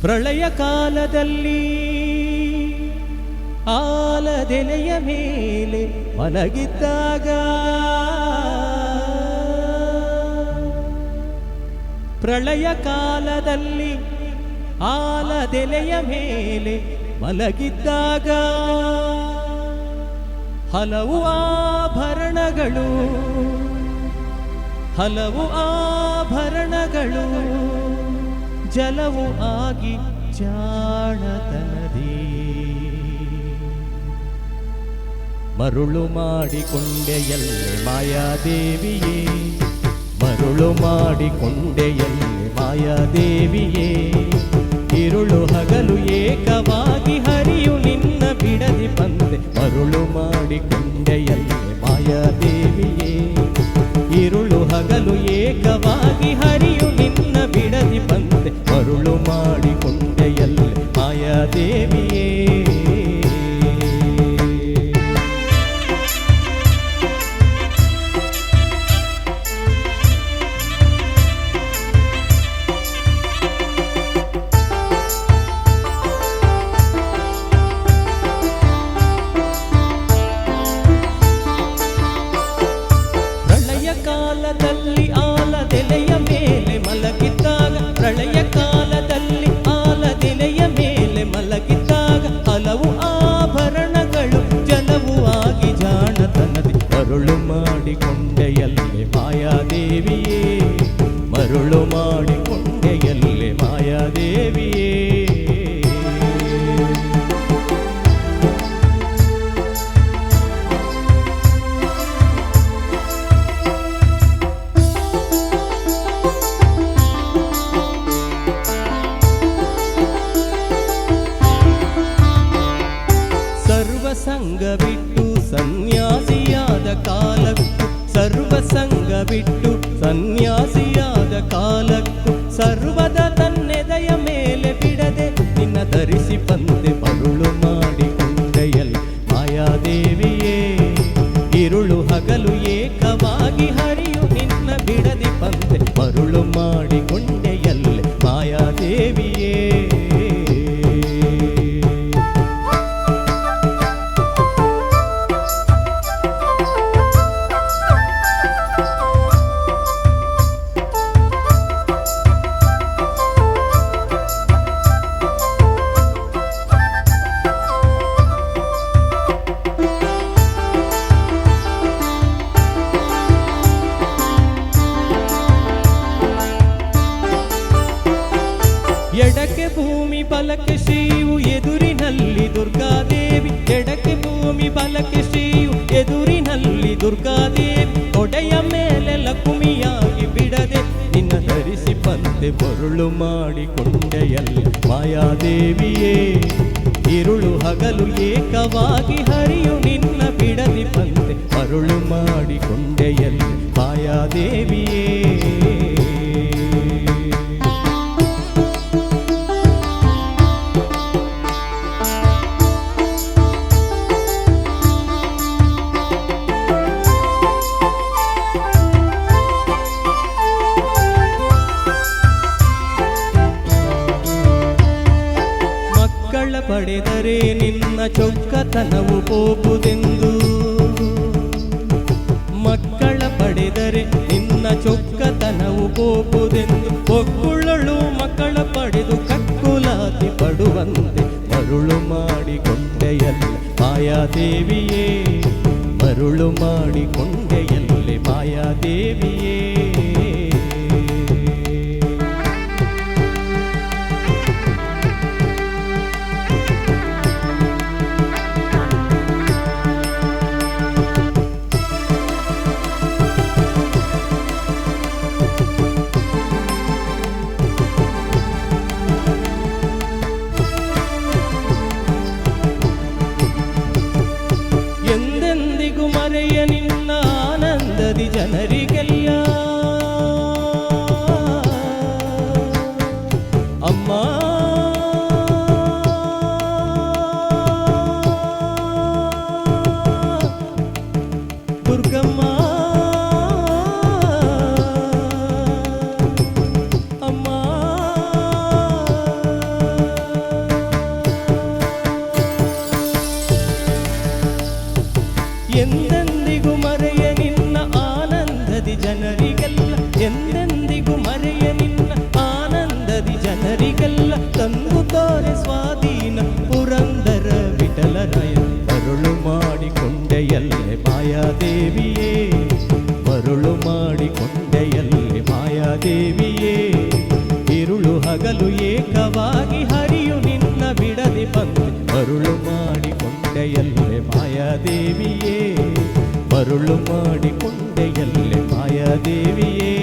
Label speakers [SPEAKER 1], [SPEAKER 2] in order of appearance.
[SPEAKER 1] ಪ್ರಳಯ ಕಾಲದಲ್ಲಿ ಆಲದೆಲೆಯ ಮೇಲೆ ಮಲಗಿದ್ದಾಗ ಪ್ರಳಯ ಕಾಲದಲ್ಲಿ ಆಲದೆಲೆಯ ಮೇಲೆ ಮಲಗಿದ್ದಾಗ ಹಲವು ಆಭರಣಗಳು ಹಲವು ಆಭರಣಗಳು ಜಲವು ಆಗಿ ಜಾಣತನದಿ ಮರುಳು ಮಾಡಿಕೊಂಡೆಯಲ್ಲಿ ಮಾಯಾದೇವಿಯೇ? ಮರುಳು ಮಾಡಿಕೊಂಡೆಯಲ್ಲಿ ಮಾಯಾದೇವಿಯೇ? ಇರುಳು ಹಗಲು ಏಕವಾಗಿ ಹರಿಯು ನಿನ್ನ ಬಿಡದಿ ಬಂದೆ. ಮರುಳು ಮಾಡಿಕೊಂಡೆಯಲ್ಲಿ ಮಾಯಾದೇವಿಯೇ? ಇರುಳು ಹಗಲು ಏಕವಾಗಿ ಮಾಯಾದೇವಿಯೇ ಪ್ರಳಯ ಕಾಲದಲ್ಲಿ ಬಿಟ್ಟು ಸನ್ಯಾಸಿಯಾದ ಕಾಲಕ್ಕೂ ಸರ್ವ ಸಂಘ ಬಿಟ್ಟು ಸನ್ಯಾಸಿಯಾದ ಬಲಕ್ಕೆ ಶ್ರೀಯು ಎದುರಿನಲ್ಲಿ ದುರ್ಗಾದೇವಿ. ಎಡಕ್ಕೆ ಭೂಮಿ ಬಲಕ್ಕೆ ಶ್ರೀಯು ಎದುರಿನಲ್ಲಿ ದುರ್ಗಾದೇವಿ. ಒಡೆಯ ಮೇಲೆ ಲಕುಮಿಯಾಗಿ ಬಿಡದೆ ನಿನ್ನ ಧರಿಸಿ ಪಂತೆ ಬರುಳು ಮಾಡಿಕೊಂಡೆಯಲ್ಲ ಮಾಯಾದೇವಿಯೇ. ಇರುಳು ಹಗಲು ಏಕವಾಗಿ ಹರಿಯು ನಿನ್ನ ಬಿಡದಿ ಪಂತೆ ಮರುಳು ಮಾಡಿಕೊಂಡೆಯಲ್ಲಿ ಮಾಯಾದೇವಿಯೇ. ಪಡೆದರೆ ನಿನ್ನ ಚೊಕ್ಕತನವು ಹೋಗುವುದೆಂದು ಮಕ್ಕಳ ಪಡೆದರೆ ನಿನ್ನ ಚೊಕ್ಕತನವು ಹೋಗುವುದೆಂದು ಒಕ್ಕುಳ್ಳಳು ಮಕ್ಕಳ ಪಡೆದು ಕಕ್ಕುಲಾತಿ ಪಡುವಂತೆ. ಮರುಳು ಮಾಡಿಕೊಂಡೆಯಲ್ಲ ಮಾಯಾದೇವಿಯೇ. ಮರುಳು ಮಾಡಿಕೊಂಡೆಯಲ್ಲೇ ಮಾಯಾದೇವಿಯೇ. ಎಂದೆಂದಿಗೂ ಮರೆಯ ನಿನ್ನ ಆನಂದದಿ ಜನರಿಗೆಲ್ಲ, ಎಂದೆಂದಿಗೂ ಮರೆಯ ನಿನ್ನ ಆನಂದದಿ ಜನರಿಗೆಲ್ಲ ತಂದು ತೋರೆ ಸ್ವಾಧೀನ ಪುರಂದರ ವಿಠಲರಾಯ. ಮರುಳು ಮಾಡಿಕೊಂಡೆಯಲ್ಲೇ ಮಾಯಾದೇವಿಯೇ, ಮರುಳು ಮಾಡಿಕೊಂಡೆಯಲ್ಲೇ ಮಾಯಾದೇವಿಯೇ. ಇರುಳು ಹಗಲು ಏಕವಾಗಿ ಹರಿಯು ನಿನ್ನ ಬಿಡದೆ ಬಂದು. ಮರುಳು ಮಾಡಿಕೊಂಡೆಯಲ್ಲೇ ಮಾಯಾದೇವಿಯೇ ಮರುಳು ಮಾಡಿಕೊಂಡೆಯಲ್ಲೇ ಮಾಯಾದೇವಿಯೇ ಮರುಳು